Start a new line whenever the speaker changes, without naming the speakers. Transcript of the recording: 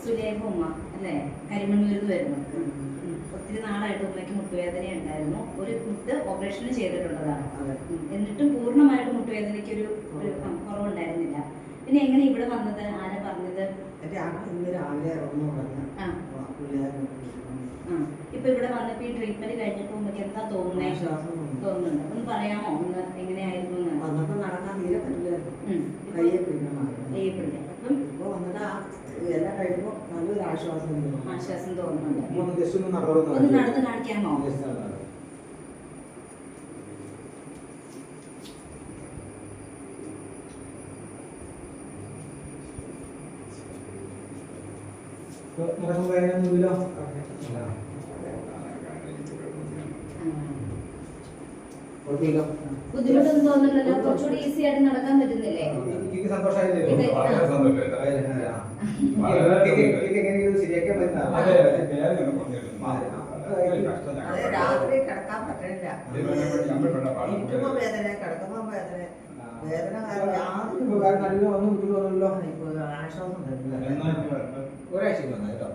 സുലേഖ ഉമ്മ അല്ലേ? കരിമണ്ണൂരിൽ നിന്ന് വരുന്നത് ഒത്തിരി നാളായിട്ട് ഉമ്മയ്ക്ക് മുട്ടുവേദന ഉണ്ടായിരുന്നു. ഒരു മുട്ട് ഓപ്പറേഷൻ ചെയ്തിട്ടുള്ളതാണ്. എന്നിട്ടും പൂർണമായിട്ട് മുട്ടുവേദനയ്ക്ക് ഒരു കുറവുണ്ടായിരുന്നില്ല. പിന്നെ എങ്ങനെ ഇവിടെ വന്നത്? ആരാ പറഞ്ഞത്? ഇപ്പൊ ഇവിടെ വന്നപ്പോ ഈ ട്രീറ്റ്മെന്റ് കഴിഞ്ഞപ്പോ ഉമ്മയ്ക്ക് എന്താ തോന്നുന്നേ? തോന്നുന്നുണ്ട്. ഒന്ന് പറയാമോ? ഒന്ന് എങ്ങനെയായിരുന്നു
വന്നപ്പോ നടക്കാൻ തീരെ പറ്റില്ലായിരുന്നു.
ഉം.
കയ്യെ പിടിക്കണം എല്ലാം കഴിയുമ്പോ നല്ലൊരു ആശ്വാസം തോന്നി.
ആശ്വാസം തോന്നുന്നുണ്ട്.
ഒന്ന് ജസ്റ്റ് ഒന്ന് നടന്നു
ഒന്ന് നടന്ന് കാണിക്കാമോ?
ജസ്റ്റ് നടന്നു മുഖം കുഴപ്പമില്ല.
ബുദ്ധിമുട്ടൊന്നും തോന്നുന്നില്ലല്ലോ. കുറച്ചുകൂടി ഈസി ആയിട്ട്
എനിക്ക് സന്തോഷമായില്ലേ?
വളരെ
ശരിയാക്കാൻ പറ്റുന്ന.
രാത്രി കിടക്കാൻ പറ്റണില്ല. ഇരിക്കുമ്പോ വേദന കിടക്കുമ്പോ വേദന. വേദന കാരണം യാതൊരു ആശ്വാസം
ഒരാഴ്ച വന്നാ കേട്ടോ.